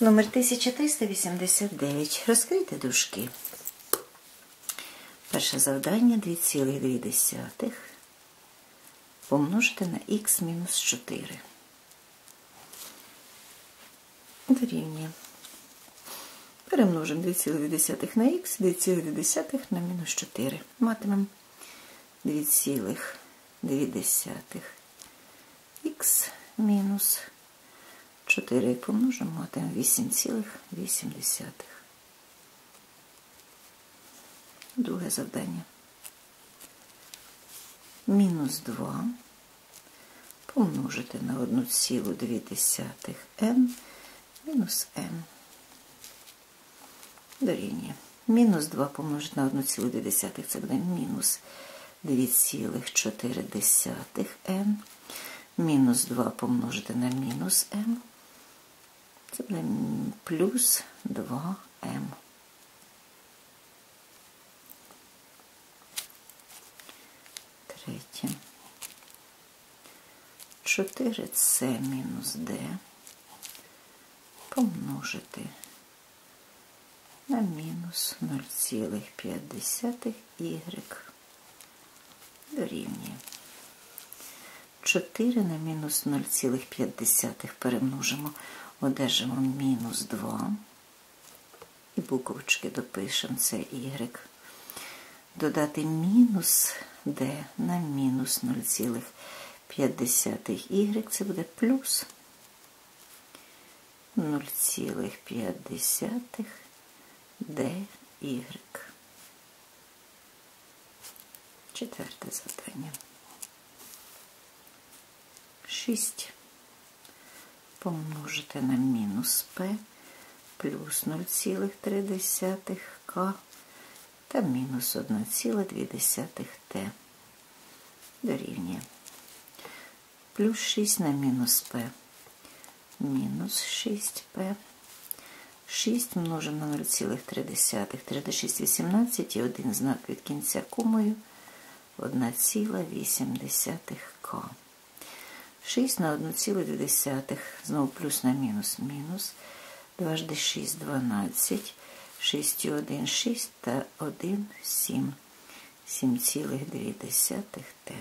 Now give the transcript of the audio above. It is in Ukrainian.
Номер 1389. Розкрийте дужки. Перше завдання 2,2 помножити на х мінус 4. Дорівнює. Перемножимо 2,2 на х, 2,2 на мінус 4. Матимемо 2,2 х мінус 4 як помножимо, матимемо 8,8. Друге завдання. Мінус 2 помножити на 1,2 n мінус m дорівнює. Мінус 2 помножити на 1,2 це буде мінус 2,4 n. Мінус 2 помножити на мінус m. Це буде плюс 2m. Третє. 4c мінус d помножити на мінус 0,5 y дорівнює. 4 на мінус 0,5 перемножимо, одержимо мінус 2. І буковочки допишемо це y. Додати мінус d на мінус 0,5 y, це буде плюс 0,5 dy. Четверте завдання. 6 помножити на мінус p плюс 0,3 к та мінус 1,2 t дорівнює. Плюс 6 на мінус p мінус 6p. 6 множимо на 0,3. 3 до 6 – 18 і один знак від кінця комою 1,8 к. 6 на 1,2. Знову плюс на мінус мінус. 2 жди 6 – 12. 6 і 1 – 6 та 1 – 7. 7,2 т.